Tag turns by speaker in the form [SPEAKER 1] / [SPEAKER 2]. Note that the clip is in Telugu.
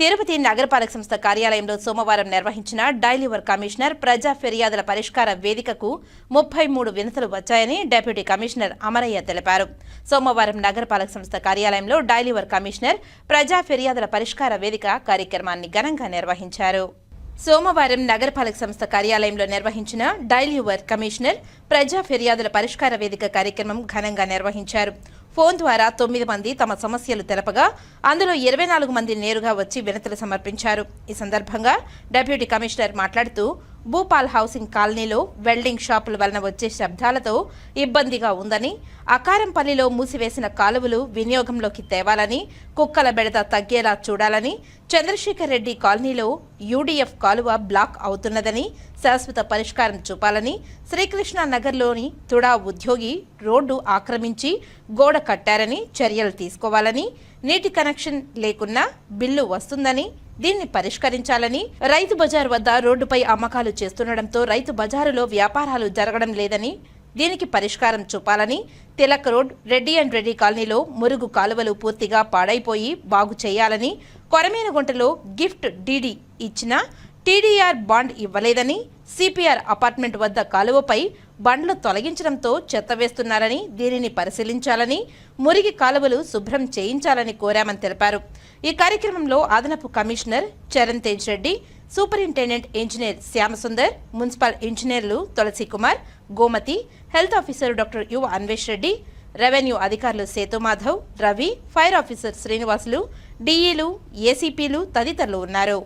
[SPEAKER 1] తిరుపతి నగరపాలక సంస్థ కార్యాలయంలో సోమవారం నిర్వహించిన డైలీవర్ కమిషనర్ ప్రజా ఫిర్యాదుల పరిష్కార వేదికకు ముప్పై మూడు వినతులు వచ్చాయని డిప్యూటీ కమిషనర్ అమరయ్య తెలిపారు. సోమవారం నగరపాలక సంస్థ కార్యాలయంలో డైలీవర్ కమిషనర్ ప్రజా ఫిర్యాదుల పరిష్కార వేదిక కార్యక్రమాన్ని ఘనంగా నిర్వహించారు. సోమవారం నగరపాలక సంస్థ కార్యాలయంలో నిర్వహించిన డైలీ కమిషనర్ ప్రజా ఫిర్యాదుల పరిష్కార వేదిక కార్యక్రమం ఘనంగా నిర్వహించారు. ఫోన్ ద్వారా తొమ్మిది మంది తమ సమస్యలు తెలపగా అందులో ఇరవై నాలుగు మంది నేరుగా వచ్చి వినతులు సమర్పించారు. ఈ సందర్భంగా డిప్యూటీ కమిషనర్ మాట్లాడుతూ భూపాల్ హౌసింగ్ కాలనీలో వెల్డింగ్ షాపుల వలన వచ్చే శబ్దాలతో ఇబ్బందిగా ఉందని అకారంపల్లిలో మూసివేసిన కాలువలు వినియోగంలోకి తేవాలని కుక్కల బెడద తగ్గేలా చూడాలని చంద్రశేఖర్ రెడ్డి కాలనీలో యూడీఎఫ్ కాలువ బ్లాక్ అవుతున్నదని శాశ్వత పరిష్కారం చూపాలని శ్రీకృష్ణ నగర్లోని తుడా ఉద్యోగి రోడ్డు ఆక్రమించి గోడ కట్టారని చర్యలు తీసుకోవాలని నీటి కనెక్షన్ లేకున్నా బిల్లు వస్తుందని దీన్ని పరిష్కరించాలని రైతు బజార్ వద్ద రోడ్డుపై అమ్మకాలు చేస్తుండటంతో రైతు బజారులో వ్యాపారాలు జరగడం లేదని దీనికి పరిష్కారం చూపాలని తిలక్ రోడ్ రెడ్డి అండ్ రెడ్డి కాలనీలో మురుగు కాలువలు పూర్తిగా పాడైపోయి బాగు చేయాలని కొరమేనగుంటలో గిఫ్ట్ డీడీ ఇచ్చిన టీడీఆర్ బాండ్ ఇవ్వలేదని సిపిఆర్ అపార్ట్మెంట్ వద్ద కాలువపై బండ్లు తొలగించడంతో చెత్త వేస్తున్నారని దీనిని పరిశీలించాలని మురిగి కాలువలు శుభ్రం చేయించాలని కోరామని తెలిపారు. ఈ కార్యక్రమంలో అదనపు commissioner Charan Tej Reddy superintendent engineer Shyamasundar municipal ఇంజనీర్లు Tulasi Kumar Gomathi health officer doctor U Anvesh Reddy revenue అధికారులు సేతుమాధవ్ రవి ఫైర్ ఆఫీసర్ శ్రీనివాసులు డీఈలు ఏసీపీలు తదితరులు ఉన్నారు.